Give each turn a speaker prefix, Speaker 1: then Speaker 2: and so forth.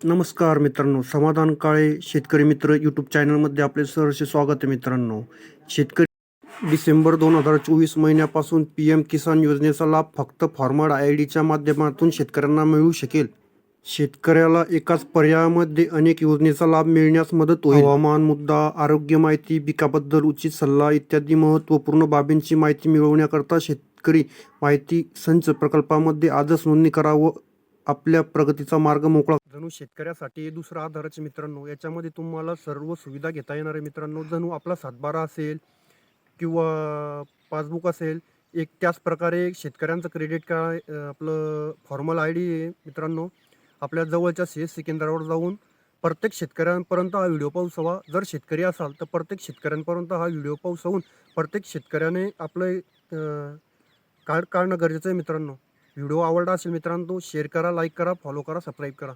Speaker 1: नमस्कार मित्रांनो समाधान काळे शेतकरी मित्र यूट्यूब चॅनलमध्ये आपले सहर्ष स्वागत आहे मित्रांनो. शेतकरी डिसेंबर दोन हजार चोवीस महिन्यापासून पी एम किसान योजनेचा लाभ फक्त फॉर्मर आय डीच्या माध्यमातून शेतकऱ्यांना मिळू शकेल. शेतकऱ्याला एकाच पर्यायामध्ये अनेक योजनेचा लाभ मिळण्यास मदत होईल. हवामान मुद्दा आरोग्य माहिती पिकाबद्दल उचित सल्ला इत्यादी महत्त्वपूर्ण बाबींची माहिती मिळवण्याकरता शेतकरी माहिती संच प्रकल्पामध्ये आजच नोंदणी करा व आपल्या प्रगतीचा मार्ग मोकळा जणू शेतकऱ्यासाठी दुसरा आधारच मित्रांनो. याच्यामध्ये तुम्हाला सर्व सुविधा घेता येणार आहे मित्रांनो. जणू आपला सातबारा असेल किंवा पासबुक असेल एक त्याच प्रकारे शेतकऱ्यांचं क्रेडिट कार्ड आपलं फॉर्मल आय डी आहे मित्रांनो. आपल्या जवळच्या सी एस सी केंद्रावर जाऊन प्रत्येक शेतकऱ्यांपर्यंत हा व्हिडिओ पोहोचवा जर शेतकरी असाल तर प्रत्येक शेतकऱ्यांपर्यंत हा व्हिडिओ पाऊस होऊन प्रत्येक शेतकऱ्याने आपलं कार्ड काढणं गरजेचं आहे मित्रांनो. व्हिडिओ आवडला असेल मित्रांनो शेअर करा लाईक करा फॉलो करा सबस्क्राईब करा.